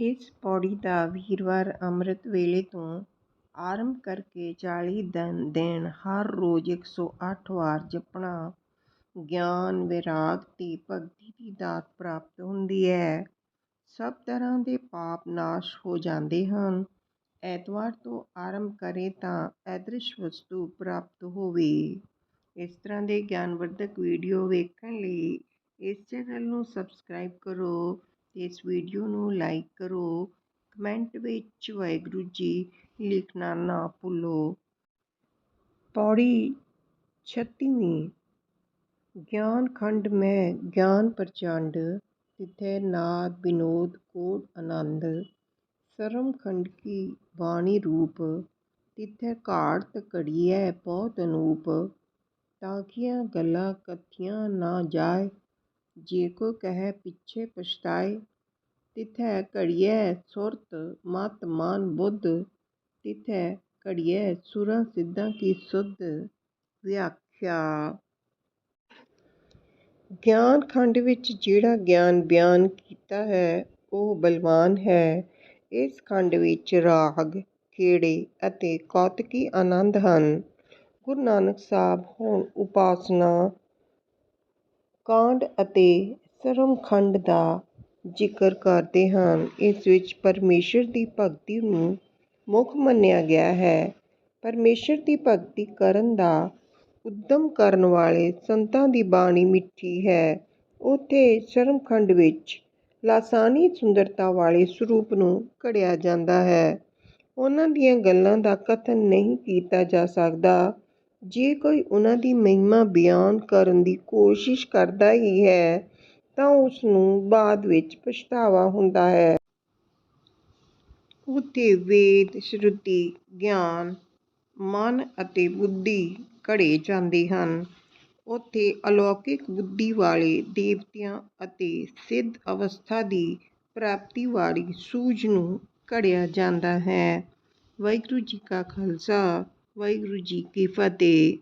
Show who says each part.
Speaker 1: ਇਸ ਪੌੜੀ ਦਾ ਵੀਰਵਾਰ ਅੰਮ੍ਰਿਤ ਵੇਲੇ ਤੋਂ ਆਰੰਭ ਕਰਕੇ ਚਾਲੀ ਦਿਨ ਦਿਨ ਹਰ ਰੋਜ਼ ਇੱਕ ਸੌ ਅੱਠ ਵਾਰ ਜਪਣਾ, ਗਿਆਨ, ਵਿਰਾਗ ਤੇ ਭਗਤੀ ਦੀ ਦਾਤ ਪ੍ਰਾਪਤ ਹੁੰਦੀ ਹੈ। ਸਭ ਤਰ੍ਹਾਂ ਦੇ ਪਾਪ ਨਾਸ਼ ਹੋ ਜਾਂਦੇ ਹਨ। ਐਤਵਾਰ ਤੋਂ ਆਰੰਭ ਕਰੇ ਤਾਂ ਐਦ੍ਰਿਸ਼ ਵਸਤੂ ਪ੍ਰਾਪਤ ਹੋਵੇ। ਇਸ ਤਰ੍ਹਾਂ ਦੇ ਗਿਆਨਵਰਧਕ ਵੀਡੀਓ ਵੇਖਣ ਲਈ ਇਸ ਚੈਨਲ ਨੂੰ ਸਬਸਕ੍ਰਾਈਬ ਕਰੋ। ਇਸ ਵੀਡੀਓ ਨੂੰ ਲਾਈਕ ਕਰੋ, ਕਮੈਂਟ ਵਿੱਚ ਵਾਹਿਗੁਰੂ ਜੀ ਲਿਖਣਾ ਨਾ ਭੁੱਲੋ। ਪੌੜੀ ਛੱਤੀਵੀਂ, ਗਿਆਨ ਖੰਡ ਮੈਂ ਗਿਆਨ ਪ੍ਰਚੰਡ, ਤਿਥੈ ਨਾਦ ਵਿਨੋਦ ਕੋਟ ਆਨੰਦ ਸਰਮ ਖੰਡ ਕੀ ਬਾਣੀ ਰੂਪ, ਤਿਥੈ ਘਾੜਤ ਘੜੀਐ ਬਹੁਤ ਅਨੂਪ ਤਾਕੀਆਂ ਗੱਲਾਂ ਕਥੀਆਂ ਨਾ ਜਾਏ ਜੇ ਕੋ ਕਹੈ, ਪਿਛੇ ਪਛਤਾਏ, ਤਿਥੈ ਘੜੀਐ ਸੁਰਤ, ਮਤ ਮਾਨ ਬੁੱਧ, ਤਿਥੈ ਘੜੀਐ ਸੁਰਾਂ ਸਿੱਧਾਂ ਕੀ ਸੁਧ, ਵਿਆਖਿਆ। ਗਿਆਨ ਖੰਡ ਵਿੱਚ ਜਿਹੜਾ ਗਿਆਨ ਬਿਆਨ ਕੀਤਾ ਹੈ, ਉਹ ਬਲਵਾਨ ਹੈ। ਇਸ ਖੰਡ ਵਿੱਚ ਰਾਗ, ਖੇੜੇ ਅਤੇ ਕੌਤਕੀ ਆਨੰਦ ਹਨ। ਗੁਰੂ ਨਾਨਕ ਸਾਹਿਬ ਹੁਣ ਉਪਾਸਨਾ ਕਾਂਡ ਅਤੇ ਸਰਮਖੰਡ ਦਾ ਜ਼ਿਕਰ ਕਰਦੇ ਹਨ। ਇਸ ਵਿੱਚ ਪਰਮੇਸ਼ਰ ਦੀ ਭਗਤੀ ਨੂੰ ਮੁੱਖ ਮੰਨਿਆ ਗਿਆ ਹੈ। ਪਰਮੇਸ਼ਰ ਦੀ ਭਗਤੀ ਕਰਨ ਦਾ ਉਦਮ ਕਰਨ ਵਾਲੇ ਸੰਤਾਂ ਦੀ ਬਾਣੀ ਮਿੱਠੀ ਹੈ। ਉੱਥੇ ਸਰਮਖੰਡ ਵਿੱਚ ਲਾਸਾਨੀ ਸੁੰਦਰਤਾ ਵਾਲੇ ਸਰੂਪ ਨੂੰ ਘੜਿਆ ਜਾਂਦਾ ਹੈ। ਉਹਨਾਂ ਦੀਆਂ ਗੱਲਾਂ ਦਾ ਕਥਨ ਨਹੀਂ ਕੀਤਾ ਜਾ ਸਕਦਾ। ਜੇ ਕੋਈ ਉਹਨਾਂ ਦੀ ਮਹਿਮਾ ਬਿਆਨ ਕਰਨ ਦੀ ਕੋਸ਼ਿਸ਼ ਕਰਦਾ ਹੀ ਹੈ, ਤਾਂ ਉਸ ਨੂੰ ਬਾਅਦ ਵਿੱਚ ਪਛਤਾਵਾ ਹੁੰਦਾ ਹੈ। ਉੱਥੇ ਵੇਦ, ਸ਼ਰੂਤੀ, ਗਿਆਨ, ਮਨ ਅਤੇ ਬੁੱਧੀ ਘੜੇ ਜਾਂਦੇ ਹਨ। ਉੱਥੇ ਅਲੌਕਿਕ ਬੁੱਧੀ ਵਾਲੇ ਦੇਵਤਿਆਂ ਅਤੇ ਸਿੱਧ ਅਵਸਥਾ ਦੀ ਪ੍ਰਾਪਤੀ ਵਾਲੀ ਸੂਝ ਨੂੰ ਘੜਿਆ ਜਾਂਦਾ ਹੈ। ਵਾਹਿਗੁਰੂ ਜੀ ਕਾ ਖਾਲਸਾ। ਵਾਹਿਗੁਰੂ ਜੀ ਕੀ ਫਤਿਹ।